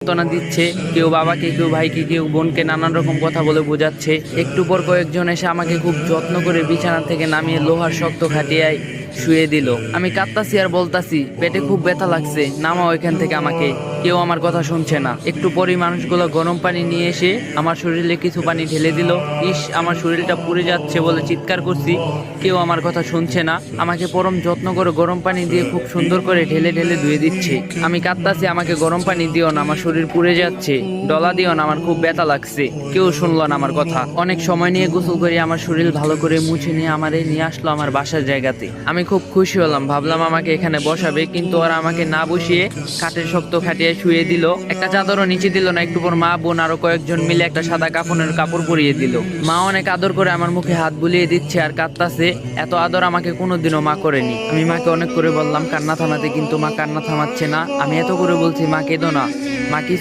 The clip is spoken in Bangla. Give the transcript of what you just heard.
সান্ত্বনা দিচ্ছে, কেউ বাবাকে, কেউ ভাইকে, কেউ বোনকে নানান রকম কথা বলে বোঝাচ্ছে। একটু পর কয়েকজন এসে আমাকে খুব যত্ন করে বিছানা থেকে নামিয়ে লোহার শক্ত খাটিয়ায় শুয়ে দিল। আমি কাঁদতাছি আর বলতাছি, পেটে খুব ব্যথা লাগছে, নামাও এখান থেকে আমাকে। কেউ আমার কথা শুনছে না। একটু পরেই মানুষগুলো গরম পানি নিয়ে এসে আমার শরীরে কিছু পানি ঢেলে দিল। ইস, আমার শরীরটা পুড়ে যাচ্ছে বলে চিৎকার করছি। কেউ আমার কথা শুনছে না। আমাকে পরম যত্ন করে গরম পানি দিয়ে খুব সুন্দর করে ঢেলে ঢেলে ধুয়ে দিচ্ছে। আমি কাঁদতাছি, আমাকে গরম পানি দিও না, আমার শরীর পুড়ে যাচ্ছে। ডলা দিও না, আমার খুব ব্যথা লাগছে। কেউ শুনলো না আমার কথা। অনেক সময় নিয়ে গোসল করে আমার শরীর ভালো করে মুছে নিয়ে আমারে নিয়ে আসলো আমার বাসার জায়গাতে। আমি খুব খুশি হলাম। ভাবলাম আমাকে এখানে বসাবে, কিন্তু ওরা আমাকে না বসিয়ে কাঠের শক্ত খাটিয়ে শুয়ে দিল। একটা চাদরও নিচে দিল না, একটু পর মা, বোন আরও কয়েকজন মিলে একটা সাদা কাফনের কাপড় পরিয়ে দিল। মা অনেক আদর করে আমার মুখে হাত বুলিয়ে দিচ্ছে আর কাঁদতাছে। এত আদর আমাকে কোনোদিনও মা করেনি। আমি মাকে অনেক করে বললাম, কান্না থামাতে কিন্তু মা কান্না থামাচ্ছে না। আমি এত করে বলছি, মা, কেঁদো না। মা কি